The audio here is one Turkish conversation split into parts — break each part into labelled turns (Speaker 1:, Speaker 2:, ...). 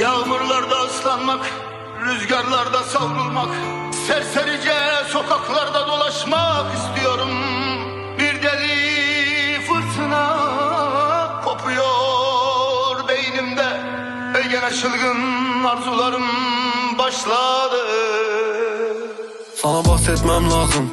Speaker 1: Yağmurlarda ıslanmak, rüzgarlarda savrulmak, serserice sokaklarda dolaşmak istiyorum. Bir deli fırtına kopuyor beynimde. Ve gene çılgın arzularım başladı.
Speaker 2: Sana bahsetmem lazım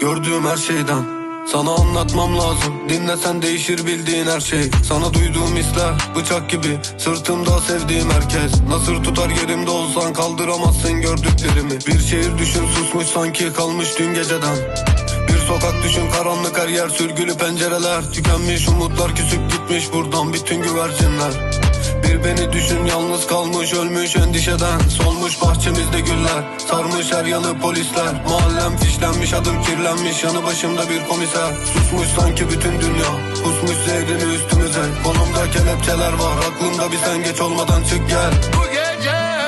Speaker 2: Gördüğüm her şeyden Sana anlatmam lazım. Dinlesen değişir bildiğin her şey. Sana duyduğum hisler Bıçak gibi. Sırtımda sevdiğim herkes. Nasır tutar yerimde olsan Kaldıramazsın gördüklerimi. Bir şehir düşün susmuş sanki Kalmış dün geceden. Bir sokak düşün karanlık her yer sürgülü pencereler. Tükenmiş umutlar küsüp gitmiş buradan bütün güvercinler bir beni düşün yalnız kalmış ölmüş endişeden Solmuş. Bahçemizde güller Sarmış her yanı polisler. Mahallem fişlenmiş adım kirlenmiş Yanı başımda bir komiser. Susmuş sanki bütün dünya Kusmuş zehrini üstümüze. Kolumda kelepçeler var Aklımda bir sen geç olmadan çık gel.
Speaker 1: Bu gece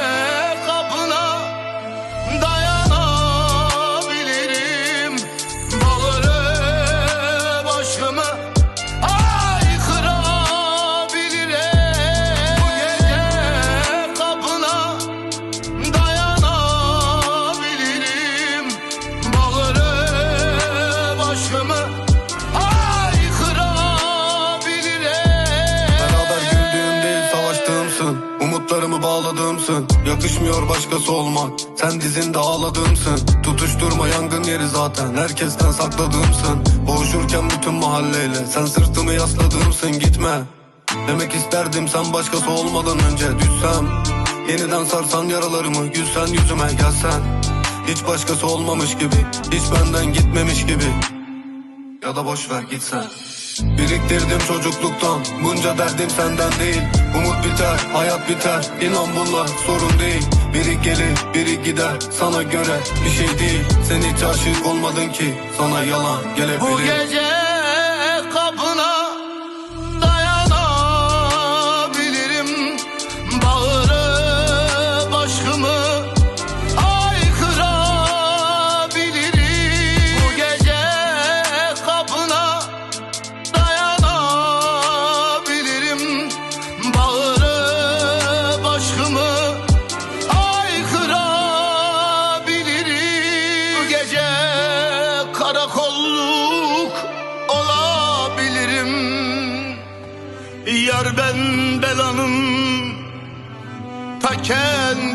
Speaker 2: Umutlarımı bağladığımsın Yakışmıyor başkası olmak Sen dizinde ağladığımsın Tutuşturma yangın yeri zaten. Herkesten sakladığımsın Boğuşurken bütün mahalleyle Sen sırtımı yasladığımsın gitme. Demek isterdim sen başkası olmadan önce düşsem. Yeniden sarsan yaralarımı Gülsen yüzüme gelsen. Hiç başkası olmamış gibi Hiç benden gitmemiş gibi. Ya da boş ver gitsen Biriktirdim çocukluktan Bunca derdim senden değil. Umut biter, hayat biter İnan bunlar sorun değil. Biri gelir, biri gider Sana göre bir şey değil. Sen hiç aşık olmadın ki Sana yalan gelebilir.
Speaker 1: Bu gece Yar ben belanın ta kendisiyim